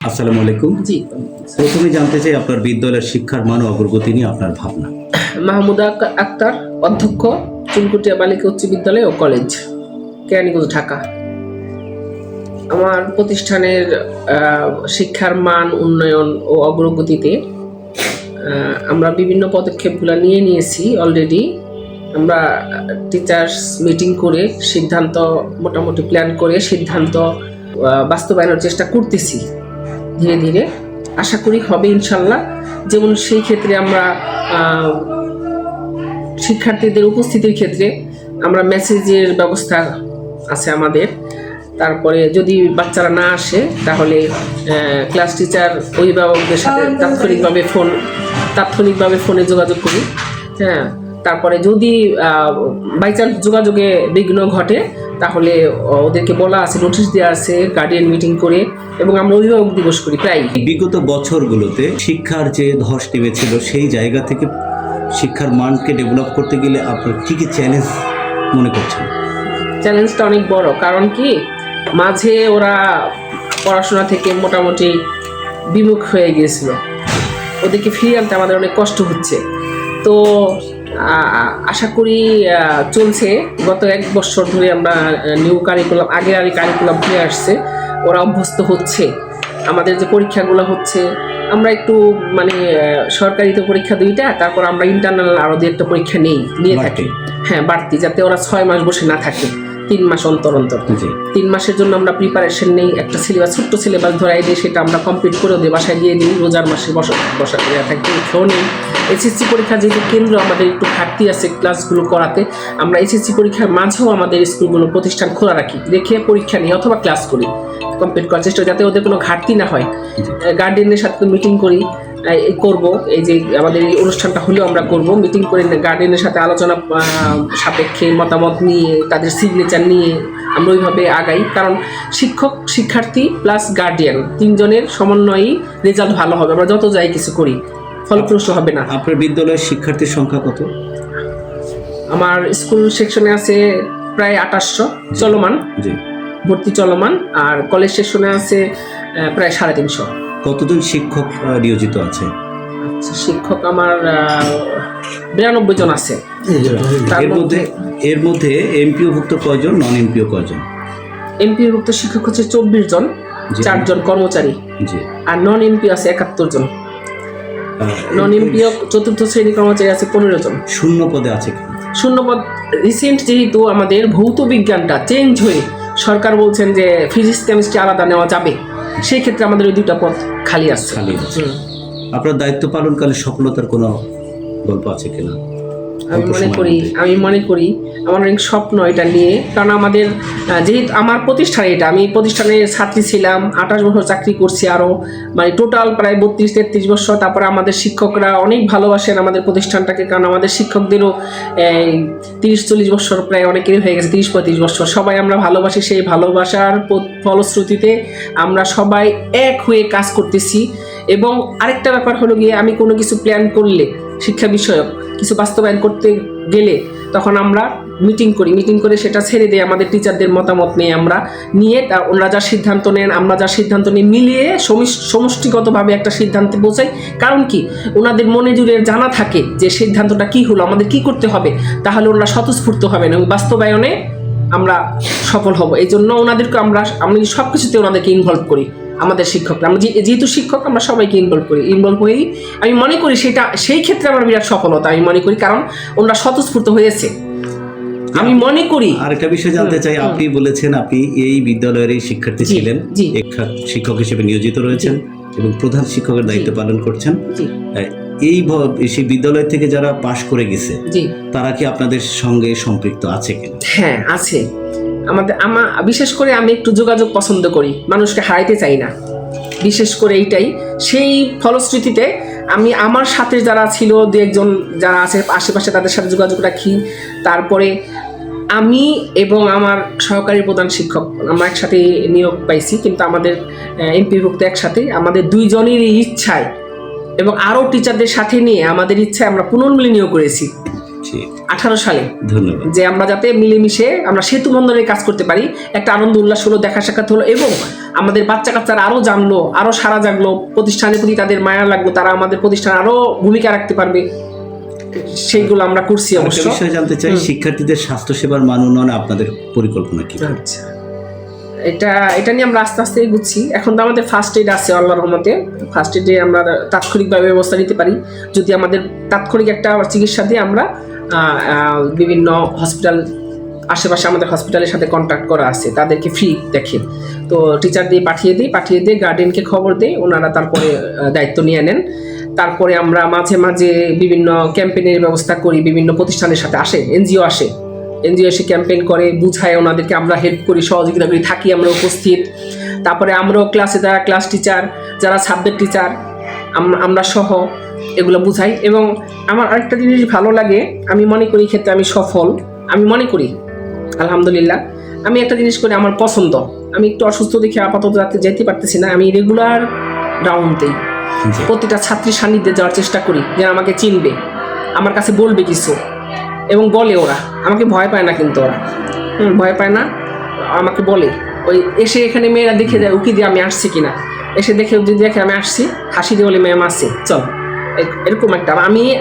আসসালামু আলাইকুম। জি। প্রথমে জানতে চাই আপনার বিদ্যালয়ের শিক্ষার মান ও অগ্রগতি নিয়ে আপনার ভাবনা। মাহমুদা আক- আক্তার অধ্যক্ষ চুনকুটিয়া বালিকা উচ্চ বিদ্যালয় ও কলেজ কেরানীগঞ্জ ঢাকা। আমার প্রতিষ্ঠানের শিক্ষার মান উন্নয়ন ও অগ্রগতিতে আমরা বিভিন্ন পদক্ষেপগুলো নিয়ে নিয়েছি অলরেডি আমরা টিচার্স মিটিং করে সিদ্ধান্ত মোটামুটি প্ল্যান করে সিদ্ধান্ত বাস্তবায়নের চেষ্টা করতেছি। ধীরে ধীরে আশা করি হবে ইনশাল্লাহ। যেমন সেই ক্ষেত্রে আমরা শিক্ষার্থীদের উপস্থিতির ক্ষেত্রে আমরা মেসেজের ব্যবস্থা আছে আমাদের। তারপরে যদি বাচ্চারা না আসে তাহলে ক্লাস টিচার অভিভাবকদের সাথে তাৎক্ষণিকভাবে ফোন তাৎক্ষণিকভাবে ফোনে যোগাযোগ করি। হ্যাঁ তারপরে যদি বাই চান্স যোগাযোগে বিঘ্ন ঘটে তাহলে ওদেরকে বলা আছে নোটিশ দেওয়া আছে গার্ডিয়ান মিটিং করে এবং আমরা অভিভাবক দিবস করি প্রায় বিগত বছরগুলোতে শিক্ষার যে ধস নেমেছিল সেই জায়গা থেকে শিক্ষার মানকে ডেভেলপ করতে গেলে আপনার কী কী চ্যালেঞ্জ মনে করছেন? চ্যালেঞ্জটা অনেক বড় কারণ কি মাঝে ওরা পড়াশোনা থেকে মোটামুটি বিমুখ হয়ে গিয়েছিল। ওদেরকে ফিরিয়ে আনতে আমাদের অনেক কষ্ট হচ্ছে। তো আশা করি চলছে। গত এক বছর ধরে আমরা নিউ কারিকুলাম আগের আগে কারিকুলাম ফিরে আসছে। ওরা অভ্যস্ত হচ্ছে। আমাদের যে পরীক্ষাগুলো হচ্ছে আমরা একটু মানে সরকারি তো পরীক্ষা দুইটা তারপর আমরা ইন্টারনাল আরও দু একটা পরীক্ষা নেই নিয়ে থাকি। হ্যাঁ বাড়তি যাতে ওরা ছয় মাস বসে না থাকে। তিন মাস অন্তর অন্তর। তিন মাসের জন্য আমরা প্রিপারেশন নেই একটা সিলেবাস ছোট্ট সিলেবাস ধরাই দিই সেটা আমরা কমপ্লিট করে ওদের বাসায় দিয়ে দিই রোজার মাসে বসা বসা থাকি পরীক্ষাও নেই। এসএসসি পরীক্ষা যেহেতু কেন্দ্র আমাদের একটু ঘাটতি আছে ক্লাসগুলো করাতে আমরা এসএসসি পরীক্ষার মাঝেও আমাদের স্কুলগুলো প্রতিষ্ঠান খোলা রাখি রেখে পরীক্ষা নিই অথবা ক্লাস করি কমপ্লিট করার চেষ্টা যাতে ওদের কোনো ঘাটতি না হয়। গার্ডিয়ানের সাথে মিটিং করি করব। এই যে আমাদের এই অনুষ্ঠানটা হলেও আমরা করব। মিটিং করে গার্ডিয়ানের সাথে আলোচনা সাপেক্ষে মতামত নিয়ে তাদের সিগনেচার নিয়ে আমরা ওইভাবে আগাই। কারণ শিক্ষক শিক্ষার্থী প্লাস গার্ডিয়ান তিনজনের সমন্বয়েই রেজাল্ট ভালো হবে। আমরা যত যাই কিছু করি ফলপ্রসূ হবে না। আপনার বিদ্যালয়ের শিক্ষার্থীর সংখ্যা কত? আমার স্কুল সেকশনে আছে প্রায় আঠাশশো চলমান। ভর্তি চলমান। আর কলেজ সেকশনে আছে প্রায় সাড়ে তিনশো। কতজন শিক্ষক নিয়োজিত আছে? আচ্ছা, শিক্ষক আমার বিরানব্বই জন আছে। এর মধ্যে এর মধ্যে এমপিওভুক্ত কয়জন নন এমপিও কয়জন? এমপিভুক্ত শিক্ষক হচ্ছে চব্বিশ জন চারজন কর্মচারী। আর নন এমপি আছে একাত্তর জন। নন এমপিও চতুর্থ শ্রেণি কর্মচারী আছে পনেরো জন। শূন্য পদে আছে শূন্য পদ রিসেন্ট যেহেতু আমাদের ভৌত বিজ্ঞানটা চেঞ্জ হয়ে সরকার বলছেন যে ফিজিক্স কেমিস্ট্রি আলাদা নেওয়া যাবে। সেই ক্ষেত্রে আমাদের ওই দুটা পথ খালি আছে খালি আছে। আপনার দায়িত্ব পালনকালে সফলতার কোনো গল্প আছে কিনা আমি মনে করি আমি মনে করি আমার অনেক স্বপ্ন এটা নিয়ে। কারণ আমাদের যেহেতু আমার প্রতিষ্ঠান এটা আমি প্রতিষ্ঠানে ছাত্রী ছিলাম আঠাশ বছর চাকরি করছি আরও মানে টোটাল প্রায় বত্রিশ তেত্রিশ বছর। তারপরে আমাদের শিক্ষকরা অনেক ভালোবাসেন আমাদের প্রতিষ্ঠানটাকে কারণ আমাদের শিক্ষকদেরও তিরিশ চল্লিশ বছর প্রায় অনেকেরই হয়ে গেছে তিরিশ পঁয়ত্রিশ বছর। সবাই আমরা ভালোবাসি সেই ভালোবাসার ফলশ্রুতিতে আমরা সবাই এক হয়ে কাজ করতেছি। এবং আরেকটা ব্যাপার হলো গিয়ে আমি কোনো কিছু প্ল্যান করলে শিক্ষা বিষয়ক কিছু বাস্তবায়ন করতে গেলে তখন আমরা মিটিং করি। মিটিং করে সেটা ছেড়ে দিই আমাদের টিচারদের মতামত নিয়ে আমরা নিয়ে তা ওনারা যা সিদ্ধান্ত নেন, আমরা যা সিদ্ধান্ত নিয়ে মিলিয়ে সমষ্টিগতভাবে একটা সিদ্ধান্তে পৌঁছাই। কারণ কি? ওনাদের মনে জুড়ে জানা থাকে যে সিদ্ধান্তটা কি হলো, আমাদের কি করতে হবে? তাহলে ওনারা স্বতঃস্ফূর্ত হবেন এবং বাস্তবায়নে আমরা সফল হব। এই জন্য ওনাদেরকে আমরা আমি সব কিছুতে ওনাদেরকে ইনভলভ করি। আমাদের শিক্ষকরা। আমরা যেহেতু শিক্ষক আমরা সবাইকে ইনভলভ করি। ইনভলভ হয়েই আমি মনে করি সেটা সেই ক্ষেত্রে আমার বিরাট সফলতা আমি মনে করি কারণ ওনারা স্বতঃস্ফূর্ত হয়েছে। আমি মনে করি আরেকটা বিষয় জানতে চাই আপনি বলেছেন আপনি এই বিদ্যালয়েরই শিক্ষার্থী ছিলেন। শিক্ষক হিসেবে নিয়োজিত রয়েছেন এবং প্রধান শিক্ষকের দায়িত্ব পালন করছেন। এই সেই বিদ্যালয় থেকে যারা পাশ করে গেছে তারা কি আপনাদের সঙ্গে সম্পৃক্ত আছে কিনা? হ্যাঁ আছে। আমাদের আমা বিশেষ করে আমি একটু যোগাযোগ পছন্দ করি, মানুষকে হারাইতে চাই না। বিশেষ করে এইটাই। সেই ফলশ্রুতিতে আমি আমার সাথে যারা ছিল, দু একজন যারা আছে, আশেপাশে তাদের সাথে যোগাযোগ রাখি। তারপরে আমি এবং আমার সহকারী প্রধান শিক্ষক, আমরা একসাথে নিয়োগ পাইছি, কিন্তু আমাদের এমপিভুক্ত একসাথে। আমাদের দুইজনেরই ইচ্ছায় এবং আরও টিচারদের সাথে নিয়ে আমাদের ইচ্ছায় আমরা পুনর্মিলনীয় করেছি। আঠারো সালে। ধন্যবাদ। যে আমরা যাতে মিলেমিশে আমরা সেতু বন্ধনের কাজ করতে পারি একটা আনন্দ উল্লাস হলো দেখা সাক্ষাৎ হলো এবং আমাদের বাচ্চা কাচ্চারা আরও জানলো আরও সারা জাগলো প্রতিষ্ঠানের প্রতি তাদের মায়া লাগল তারা আমাদের প্রতিষ্ঠান আরও ভূমিকা রাখতে পারবে। সেইগুলো আমরা করছি অবশ্যই অবশ্য। জানতে চাই শিক্ষার্থীদের স্বাস্থ্যসেবার মান উন্নয়নে আপনাদের পরিকল্পনা কি? আচ্ছা। এটা এটা নিয়ে আমরা আস্তে আস্তে এগুচ্ছি। এখন তো আমাদের ফার্স্ট এড আছে, আল্লাহর রহমতে। ফার্স্ট এডে আমরা তাৎক্ষণিকভাবে ব্যবস্থা নিতে পারি। যদি আমাদের তাৎক্ষণিক একটা চিকিৎসা দিয়ে আমরা বিভিন্ন হসপিটাল আশেপাশে আমাদের হসপিটালের সাথে কন্ট্যাক্ট করা আছে, তাদেরকে ফ্রি দেখে। তো টিচার দিয়ে পাঠিয়ে দিই, পাঠিয়ে দিয়ে গার্ডেনকে খবর দিই, ওনারা তারপরে দায়িত্ব নিয়ে নেন। তারপরে আমরা মাঝে মাঝে বিভিন্ন ক্যাম্পেনের ব্যবস্থা করি, বিভিন্ন প্রতিষ্ঠানের সাথে আসে এনজিও আসে। এনজিও এসে ক্যাম্পেইন করে বুঝায় ওনাদেরকে আমরা হেল্প করি সহযোগিতা করি থাকি আমরা উপস্থিত। তারপরে আমরাও ক্লাসে যারা ক্লাস টিচার যারা সাবজেক্ট টিচার আমরা সহ এগুলো বুঝাই। এবং আমার আরেকটা জিনিস ভালো লাগে আমি মনে করি ক্ষেত্রে আমি সফল। আমি মনে করি আলহামদুলিল্লাহ আমি একটা জিনিস করি আমার পছন্দ। আমি একটু অসুস্থ দেখে আপাতত রাতে যেতে পারতেছি না আমি রেগুলার রাউন্ড দিই। প্রতিটা ছাত্রীর সান্নিধ্যে যাওয়ার চেষ্টা করি যে আমাকে চিনবে আমার কাছে বলবে কিছু। এবং বলে ওরা। আমাকে ভয় পায় না কিন্তু ওরা। হুম ভয় পায় না। আমাকে বলে ওই এসে এখানে মেয়েরা দেখে যায় উকি দিয়ে আমি আসছি কিনা? এসে দেখে যদি দেখে আমি আসছি হাসি দিয়ে বলে ম্যাম আসছি। চল। এরকম একটা আমি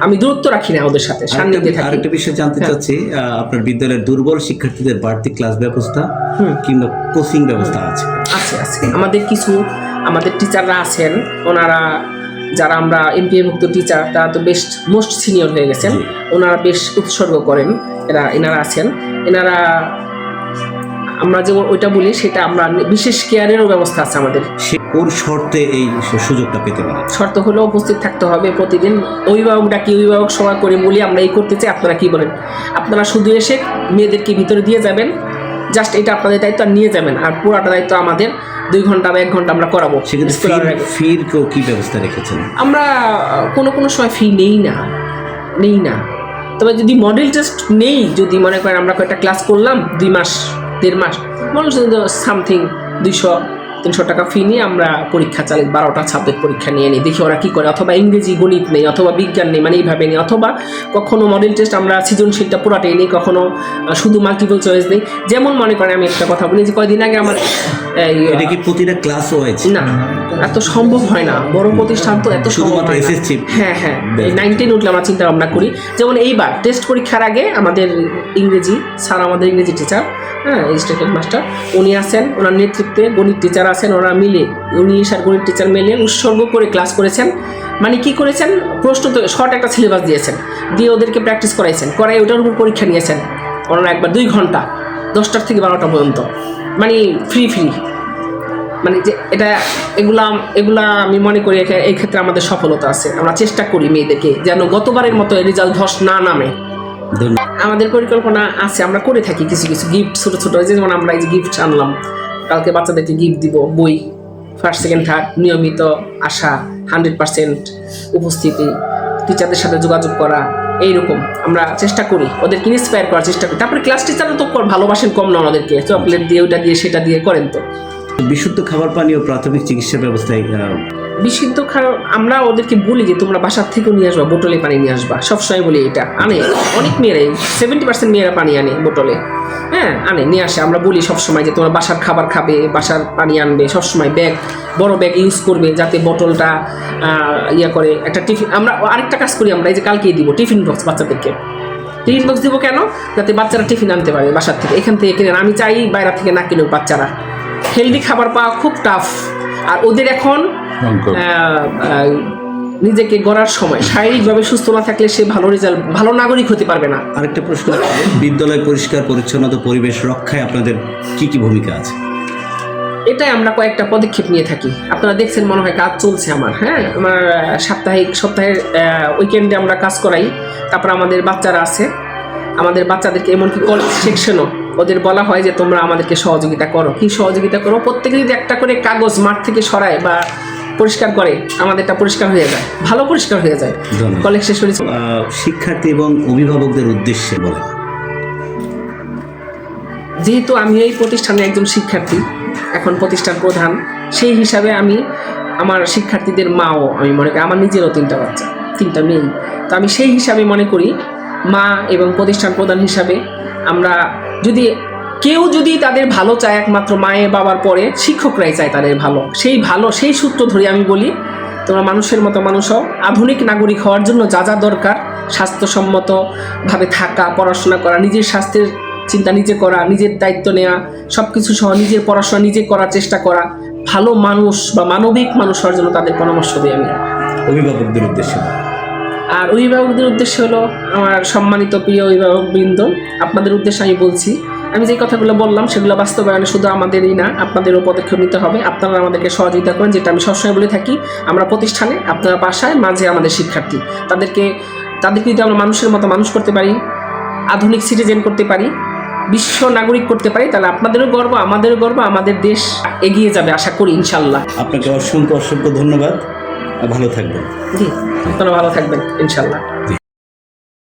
আমি দূরত্ব রাখি না ওদের সাথে সান্নিধ্যে থাকি। আরেকটা বিষয় জানতে হ্যাঁ। চাচ্ছি আপনার বিদ্যালয়ের দুর্বল শিক্ষার্থীদের বাড়তি ক্লাস ব্যবস্থা। কিংবা কোচিং ব্যবস্থা আছে। আছে আছে। আমাদের কিছু আমাদের টিচাররা আছেন ওনারা যারা আমরা এমপিএভুক্ত টিচার তারা তো বেশ মোস্ট সিনিয়র হয়ে গেছেন। ওনারা বেশ উৎসর্গ করেন। এরা এনারা আছেন। এনারা আমরা যে ওইটা বলি সেটা আমরা বিশেষ কেয়ারেরও ব্যবস্থা আছে আমাদের। কোন শর্তে এই সুযোগটা পেতে পারে শর্ত হলো উপস্থিত থাকতে হবে প্রতিদিন। অভিভাবক ডাকি অভিভাবক সভা করে বলি আমরা এই করতে চাই আপনারা কি বলেন? আপনারা শুধু এসে মেয়েদেরকে ভিতরে দিয়ে যাবেন। জাস্ট এটা আপনাদের দায়িত্ব আর নিয়ে যাবেন। আর পুরোটা দায়িত্ব আমাদের। দুই ঘণ্টা বা এক ঘণ্টা আমরা করাবো। ফির কেউ কী ব্যবস্থা রেখেছেন? আমরা কোনো কোনো সময় ফি নেই না। নেই না। তবে যদি মডেল টেস্ট নেই যদি মনে করেন আমরা কয়েকটা ক্লাস করলাম দুই মাস দেড় মাস মনে হচ্ছে সামথিং দুইশো তিনশো টাকা ফি নিয়ে আমরা পরীক্ষা চালাই বারোটা সাবজেক্ট পরীক্ষা নিয়ে নিই। দেখি ওরা কী করে? অথবা ইংরেজি, গণিত নেই, অথবা বিজ্ঞান নেই মানে এইভাবে নেই, অথবা কখনো মডেল টেস্ট আমরা সৃজনশীলটা পুরাটাই নিই, কখনো শুধু মাল্টিপল চয়েস নেই। যেমন মনে করেন, আমি একটা কথা বলি যে কয়দিন আগে আমার এটা কি প্রতিটা ক্লাস ওয়াইজ না এত সম্ভব হয় না। বড় প্রতিষ্ঠান তো এত সম্ভব হয় না। হ্যাঁ হ্যাঁ নাইন টেন উঠলে আমরা চিন্তা ভাবনা করি। যেমন এইবার টেস্ট পরীক্ষার আগে আমাদের ইংরেজি স্যার আমাদের ইংরেজি টিচার হ্যাঁ স্টেট হেডমাস্টার উনি আছেন ওনার নেতৃত্বে গণিত টিচার আছেন ওরা মিলে উনি আর গণিত টিচার মিলে উৎসর্গ করে ক্লাস করেছেন। মানে কি করেছেন? প্রশ্ন তো শর্ট একটা সিলেবাস দিয়েছেন। দিয়ে ওদেরকে প্র্যাকটিস করাইছেন। করাই ওটার উপর পরীক্ষা নিয়েছেন। ওনারা একবার দুই ঘণ্টা দশটার থেকে বারোটা পর্যন্ত। মানে ফ্রি ফ্রি মানে যে এটা এগুলা এগুলা আমি মনে করি এই ক্ষেত্রে আমাদের সফলতা আছে। আমরা চেষ্টা করি মেয়েদেরকে যেন গতবারের মতো রেজাল্ট ধস না নামে। আমাদের পরিকল্পনা আছে আমরা করে থাকি কিছু কিছু গিফট ছোটো ছোটো। যেমন আমরা এই যে গিফট আনলাম কালকে বাচ্চাদেরকে গিফট দিব বই ফার্স্ট সেকেন্ড থার্ড নিয়মিত আসা হান্ড্রেড পার্সেন্ট উপস্থিতি টিচারদের সাথে যোগাযোগ করা এইরকম আমরা চেষ্টা করি ওদেরকে ইন্সপায়ার করার চেষ্টা করি। তারপরে ক্লাস টিচারও তো ভালোবাসেন কম না ওদেরকে চকলেট দিয়ে ওটা দিয়ে সেটা দিয়ে করেন তো। বিশুদ্ধ খাবার পানি ও প্রাথমিক চিকিৎসা ব্যবস্থায় বিশুদ্ধ খাবার আমরা ওদেরকে বলি যে তোমরা বাসার থেকেও নিয়ে আসবা বোটলে পানি নিয়ে আসবা। সবসময় বলি এটা। আনে অনেক মেয়েরাই সেভেন্টি পার্সেন্ট মেয়েরা পানি আনে বোতলে। হ্যাঁ আনে নিয়ে আসে। আমরা বলি সবসময় যে তোমার বাসার খাবার খাবে বাসার পানি আনবে সবসময় ব্যাগ বড় ব্যাগ ইউজ করবে যাতে বোতলটা ইয়ে করে। একটা টিফিন আমরা আরেকটা কাজ করি আমরা এই যে কালকেই দিব টিফিন বক্স বাচ্চাদেরকে। টিফিন বক্স দিব কেন? যাতে বাচ্চারা টিফিন আনতে পারে বাসার থেকে। এখান থেকে কিনে আমি চাই বাইরে থেকে না কিনুক বাচ্চারা। হেলদি খাবার পাওয়া খুব টাফ আর ওদের এখন নিজেকে গড়ার সময়। শারীরিকভাবে সুস্থ না থাকলে সে ভালো রেজাল্ট ভালো নাগরিক হতে পারবে না। আরেকটা প্রশ্ন বিদ্যালয় পরিষ্কার পরিচ্ছন্নতা পরিবেশ রক্ষায় আপনাদের কি কি ভূমিকা আছে? এটাই আমরা কয়েকটা পদক্ষেপ নিয়ে থাকি। আপনারা দেখছেন মনে হয় কাজ চলছে আমার হ্যাঁ? আমার সাপ্তাহিক সপ্তাহের উইকেন্ডে আমরা কাজ করাই। তারপর আমাদের বাচ্চারা আছে। আমাদের বাচ্চাদেরকে এমনকি কলেজ সেকশনও ওদের বলা হয় যে তোমরা আমাদেরকে সহযোগিতা করো। কি সহযোগিতা করো? প্রত্যেকে যদি একটা করে কাগজ মাঠ থেকে সরায় বা পরিষ্কার করে আমাদেরটা পরিষ্কার হয়ে যায়। ভালো পরিষ্কার হয়ে যায়। কলেজ শেষ আহ, শিক্ষার্থী এবং অভিভাবকদের উদ্দেশ্যে বলেন যেহেতু আমি এই প্রতিষ্ঠানে একজন শিক্ষার্থী এখন প্রতিষ্ঠান প্রধান সেই হিসাবে আমি আমার শিক্ষার্থীদের মাও আমি মনে করি আমার নিজেরও তিনটা বাচ্চা তিনটা মেয়ে। তো আমি সেই হিসাবে মনে করি মা এবং প্রতিষ্ঠান প্রধান হিসাবে আমরা যদি কেউ যদি তাদের ভালো চায় একমাত্র মায়ের বাবার পরে শিক্ষকরাই চায় তাদের ভালো। সেই ভালো সেই সূত্র ধরে আমি বলি তোমরা মানুষের মতো মানুষ হও। আধুনিক নাগরিক হওয়ার জন্য যা যা দরকার স্বাস্থ্যসম্মতভাবে থাকা পড়াশোনা করা নিজের স্বাস্থ্যের চিন্তা নিজে করা নিজের দায়িত্ব নেওয়া সব কিছু সহ নিজের পড়াশোনা নিজে করার চেষ্টা করা। ভালো মানুষ বা মানবিক মানুষ হওয়ার জন্য তাদের পরামর্শ দিই আমি। অভিভাবকদের উদ্দেশ্যে আর অভিভাবকদের উদ্দেশ্য হলো আমার সম্মানিত প্রিয় অভিভাবকবৃন্দ আপনাদের উদ্দেশ্যে আমি বলছি আমি যে কথাগুলো বললাম সেগুলো বাস্তবায়নে শুধু আমাদেরই না আপনাদেরও পদক্ষেপ নিতে হবে। আপনারা আমাদেরকে সহযোগিতা করেন যেটা আমি সবসময় বলে থাকি। আমরা প্রতিষ্ঠানে আপনারা বাসায় মাঝে আমাদের শিক্ষার্থী। তাদেরকে তাদেরকে যদি আমরা মানুষের মতো মানুষ করতে পারি আধুনিক সিটিজেন করতে পারি বিশ্ব নাগরিক করতে পারি তাহলে আপনাদেরও গর্ব আমাদেরও গর্ব আমাদের দেশ এগিয়ে যাবে আশা করি ইনশাল্লাহ আপনাকে অসংখ্য অসংখ্য ধন্যবাদ। ভালো থাকবেন। জি আপনারা ভালো থাকবেন ইনশাল্লাহ